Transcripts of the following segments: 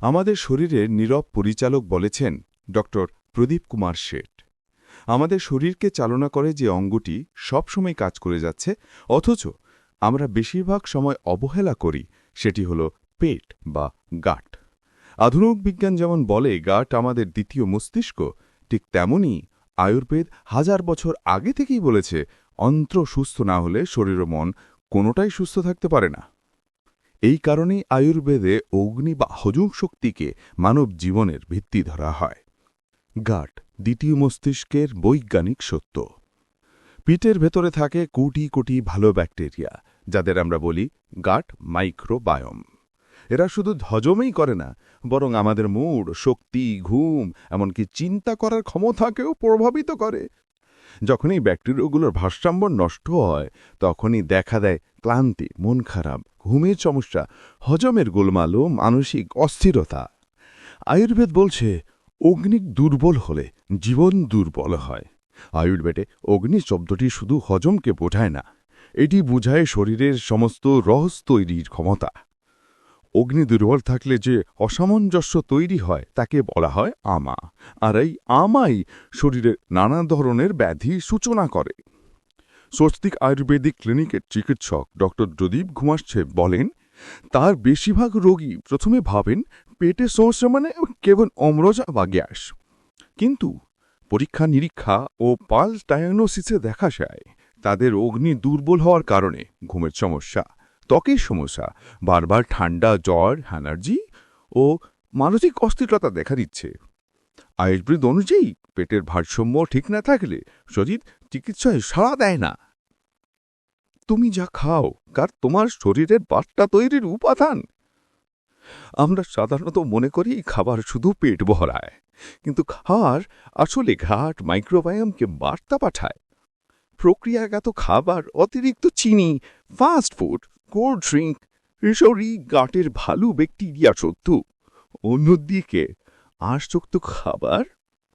আমাদের শরীরের নীরব পরিচালক বলেছেন ড. প্রদীপ কুমার শেঠ। আমাদের শরীরকে চালনা করে যে অঙ্গটি সবসময় কাজ করে যাচ্ছে, অথচ আমরা বেশিরভাগ সময় অবহেলা করি, সেটি হল পেট বা গাট। আধুনিক বিজ্ঞান যেমন বলে গাট আমাদের দ্বিতীয় মস্তিষ্ক, ঠিক তেমনই আয়ুর্বেদ হাজার বছর আগে থেকেই বলেছে, অন্ত্র সুস্থ না হলে শরীর ও মন কোনোটাই সুস্থ থাকতে পারে না। এই কারণেই আয়ুর্বেদে অগ্নি বা হজম শক্তিকে মানব জীবনের ভিত্তি ধরা হয়। গাট, দ্বিতীয় মস্তিষ্কের বৈজ্ঞানিক সত্য। পিটের ভেতরে থাকে কোটি কোটি ভালো ব্যাকটেরিয়া, যাদের আমরা বলি গাট মাইক্রোবায়োম। এরা শুধু হজমেই করে না, বরং আমাদের মুড, শক্তি, ঘুম, এমনকি চিন্তা করার ক্ষমতাকেও প্রভাবিত করে। যখনই ব্যাকটেরিয়াগুলোর ভারসাম্য নষ্ট হয়, তখনই দেখা দেয় ক্লান্তি, মন খারাপ ঘুমের সমস্যা, হজমের গোলমাল ও মানসিক অস্থিরতা। আয়ুর্বেদ বলছে, অগ্নিক দুর্বল হলে জীবন দুর্বল হয়। আয়ুর্বেদে অগ্নি শব্দটি শুধু হজমকে বোঝায় না, এটি বোঝায় শরীরের সমস্ত রহস তৈরির ক্ষমতা। অগ্নি দুর্বল থাকলে যে অসামঞ্জস্য তৈরি হয়, তাকে বলা হয় আমা। আর এই আমাই শরীরের নানা ধরনের ব্যাধি সূচনা করে। স্বস্তিক আয়ুর্বেদিক ক্লিনিকের চিকিৎসক ডক্টর প্রদীপ ঘুমাচ্ছে বলেন, তার বেশিরভাগ রোগী প্রথমে ভাবেন পেটের সমস্যা মানে কেবল অম্রজা বা গ্যাস। কিন্তু পরীক্ষা, নিরীক্ষা ও পাল ডায়াগনোসিসে দেখা যায়, তাদের অগ্নি দুর্বল হওয়ার কারণে ঘুমের সমস্যা, ত্বকের সমস্যা, বারবার ঠান্ডা, জ্বর, অ্যালার্জি ও মানসিক অস্থিরতা দেখা দিচ্ছে। আয়ুর্বেদ অনুযায়ী পেটের ভারসাম্য ঠিক না থাকলে শরীর চিকিৎসায় সাড়া দেয় না। তুমি যা খাও, কার তোমার শরীরের বার্তা তৈরির উপাদান। আমরা সাধারণত মনে করি খাবার শুধু পেট ভরায়, কিন্তু খাওয়ার আসলে ঘাট মাইক্রোবায়ামকে বার্তা পাঠায়। প্রক্রিয়াগত খাবার অতিরিক্ত চিনি, ফাস্ট ফুড, কোল্ড ড্রিঙ্ক, এসবই গাটের ভালো ব্যাকটেরিয়া শত্রু। অন্যদিকে আশযুক্ত খাবার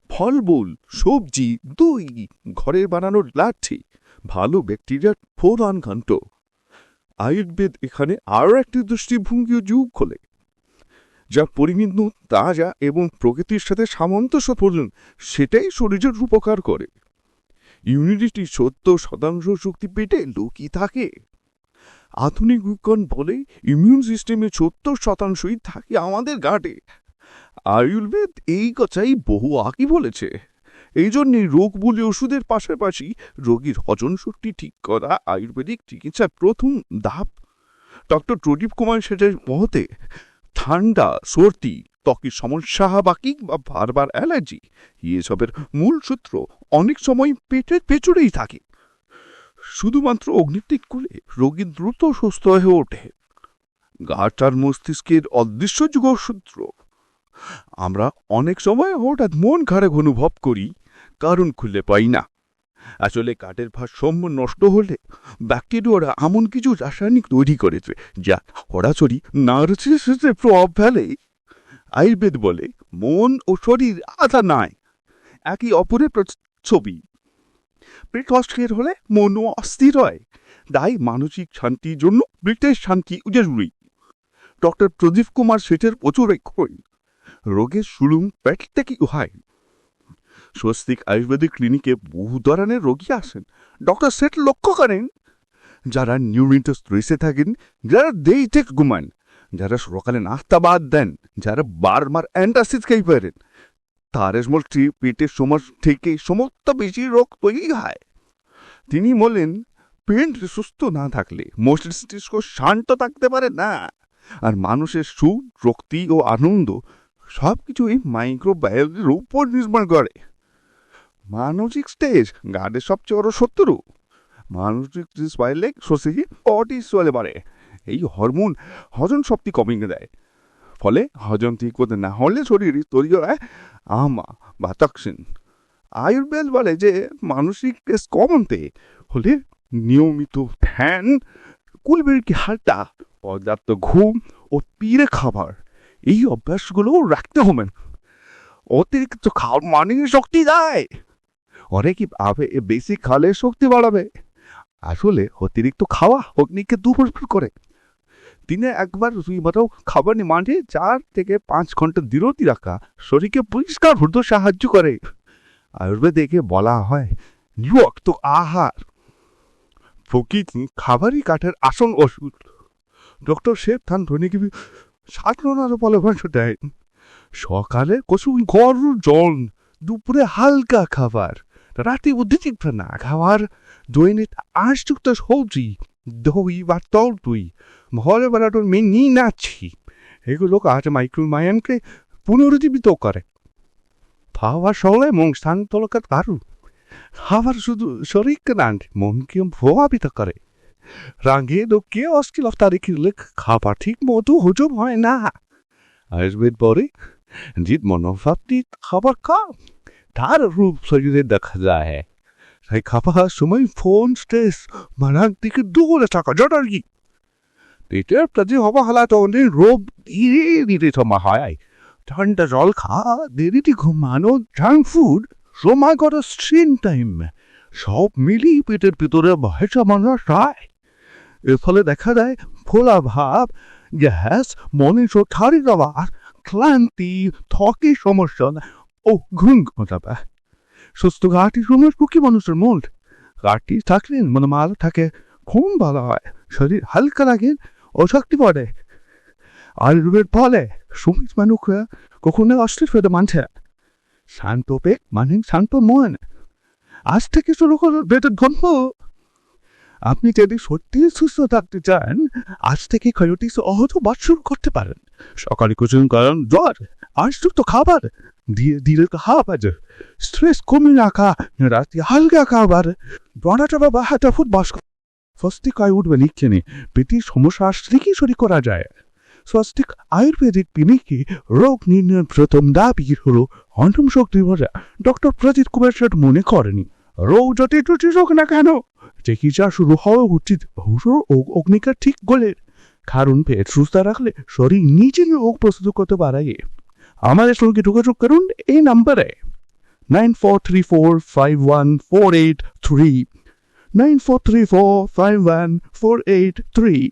ফলমূল, সবজি, দই, ঘরের বানানোর লাঠি, ভালো ব্যাকটেরিয়ার ফোরান ঘণ্ট আয়ুর্বেদ এখানে আরও একটি দৃষ্টিভঙ্গি যুগ খোলে যা পরিমিত, তাজা এবং প্রকৃতির সাথে সামঞ্জস্যপূর্ণ সেটাই শরীরের উপকার করে। ইউনিটি সত্তর শতাংশ শক্তি পেটে লোকই থাকে। আধুনিক বলে ইমিউন সিস্টেমে সত্তর শতাংশই থাকে আমাদের গাটে। আয়ুর্বেদ এই কথাই বহু আগেই বলেছে? এই জন্যই রোগ বলে ওষুধের পাশাপাশি রোগীর হজম শক্তি ঠিক করা আয়ুর্বেদিক চিকিৎসার প্রথম ধাপ। ডক্টর প্রদীপ কুমার সেটের মহতে ঠান্ডা, সর্দি, ত্বকের সমস্যা, বা বারবার অ্যালার্জি, এসবের মূল সূত্র অনেক সময় পেটের পেছনেই থাকে। শুধুমাত্র অগ্নিত্বিক করলে রোগী দ্রুত সুস্থ হয়ে ওঠে। গাটার মস্তিষ্কের অদৃশ্য যুগসূত্র আমরা অনেক সময় হঠাৎ মন খারাপ অনুভব করি, কারণ খুলে পাই না। আসলে কাঠের ভারসাম্য নষ্ট হলে ব্যাকটেরিয়ারা এমন কিছু রাসায়নিক তৈরি করেছে, যা সরাসরি নার্সিসে প্রভাব ফেলে। আয়ুর্বেদ বলে, মন ও শরীর আধা নয় একই অপরের ছবি পেট হলে মনও অস্থির হয়, তাই মানসিক শান্তির জন্য পেটের শান্তি জরুরি। ডক্টর প্রদীপ কুমার শেঠের প্রচুর কই রোগের শুরু পেট থেকেই হয় স্বস্তিক আয়ুর্বেদিক ক্লিনিকে বহু ধরনের রোগী আসেন। ডক্টর সেট লক্ষ্য করেন, যারা নিউরিনটা স্ট্রেসে থাকেন, যারা দেই টেক ঘুমান, যারা সকালে নাস্তা বাদ দেন, যারা বারবার অ্যান্টাসিড খাই পারেন তারের মলটি পেটের সমস্যা থেকে সমস্ত বেশি রোগ তৈরি হয়। তিনি বলেন, পেট সুস্থ না থাকলে মস্তিষ্ক শান্ত থাকতে পারে না, আর মানুষের সুখ শক্তি ও আনন্দ সব কিছু এই মাইক্রোবায়োলের উপর নির্ভর করে। মানসিক স্টেজ গার্ডের সবচেয়ে বড় শত্রু। মানসিক স্টেজ পাইলে শশী কর্টিসলে বাড়ে। এই হরমোন হজম শক্তি কমিয়ে দেয়। ফলে হজম ঠিক করতে না হলে শরীর তৈরি হয় আমা বা টক্সিন আয়ুর্বেদ বলে যে, মানসিক স্ট্রেস কমাতে হলে নিয়মিত ধ্যান কুলবেরিকে হালটা, পর্যাপ্ত ঘুম ও পিড়ে খাবার এই অভ্যাসগুলো রাখতে হবে। অতিরিক্ত খাওয়ার মানে শক্তি দেয়। অনেকই ভাবে বেশি খালে শক্তি বাড়াবে। আসলে অতিরিক্ত খাওয়া অগ্নিকে দুর্বল করে। দিনে একবার মতো খাবার মানে চার থেকে পাঁচ ঘণ্টা বিরতি রাখা শরীরকে পরিষ্কার হতে সাহায্য করে। আয়ুর্বেদে বলা হয় নিয়ক্ত আহার। প্রকৃতি খাবারই কাঠের আসন ওষুধ। ডক্টর শেখ খান ধনীকে সাধারণ পরামর্শ দেয় সকালে কচু গরম জল, দুপুরে হালকা খাবার, রাতে অধিক না খাবার দৈনিক আশযুক্ত সবজি, দই বা তল তুই ভরে বেড়াটোর মেনি নাচ্ছি এগুলো কাজ মাইক্রোমায়ানকে পুনরুজ্জীবিত করে। খাওয়ার সময় মন শান্ত কারণ খাবার শুধু শরীরকে নান মনকে প্রভাবিত করে। রাগে লোককে অশ্লীলতা রেখে খাবার ঠিক মতো হজম হয় না। আয়ুর্বেদ পরে জিত মনোভাবটি খাবার কম তার রূপ শরীরে দেখা যায়। তাই খাবার সময় ফোন, স্ট্রেস, মানাক দিকে দূরে থাকা জরুরি। পেটের প্রতি অবহেলা তো অনেক রোগ ধীরে ধীরে সময় হয়। ঠান্ডা জল খাওয়া দেরিতে ঘুমানো জাঙ্ক ফুড সময় করা স্ক্রিন টাইম সব মিলিয়ে পেটের ভিতরে ভয়টা মানুষ হয়। এর ফলে দেখা যায় ফোলা ভাব, গ্যাস মনে শরীর দেওয়ার ক্লান্তি ত্বকের সমস্যা, ও ঘুম ঘটাবে। সুস্থ ঘাটি সময় সুখী মানুষের মন। ঘাটি থাকলে মনে মাল থাকে, ঘুম ভালো হয়, শরীর হালকা লাগে ও শক্তি পড়ে। আয়ুর্বেদ ফলে সুমিত মানুষ কখনো অস্থির হতে মানছে শান্ত পেট মানে শান্ত মন। আজ থেকে শুরু করো বেটের ধর্ম। আপনি যদি সত্যি সুস্থ থাকতে চান, আজ থেকে ক্ষয়টি সহজ বাদ শুরু করতে পারেন। সকালে কুচুন কারণ জ্বর, আশযুক্ত খাবার, ধীরে ধীরে খাবার স্ট্রেস কমে রাখা রাতে হালকা খাবার বড়াটা বা হাঁটা ফুট বাস স্বস্তিক আয় উঠবে লিখছে নি পেটির সমস্যা কি শরীর করা যায়? স্বস্তিক আয়ুর্বেদিক ক্লিনিকে রোগ নির্ণয়ের প্রথম দাবি হল হন্টম শক্তি ডক্টর প্রজিত কুমার মনে করেনি, রোগ যতই ত্রুটি হোক না কেন চিকিৎসা শুরু হওয়া উচিত। হুসুর ও অগ্নিকার ঠিক গোলের কারণ পেট সুস্থ রাখলে শরীর নিজে রোগ প্রস্তুত করতে পারে আমাদের সঙ্গে যোগাযোগ করুন এই নাম্বারে। Nine four three four five one four eight three. Nine four three four five one four eight three.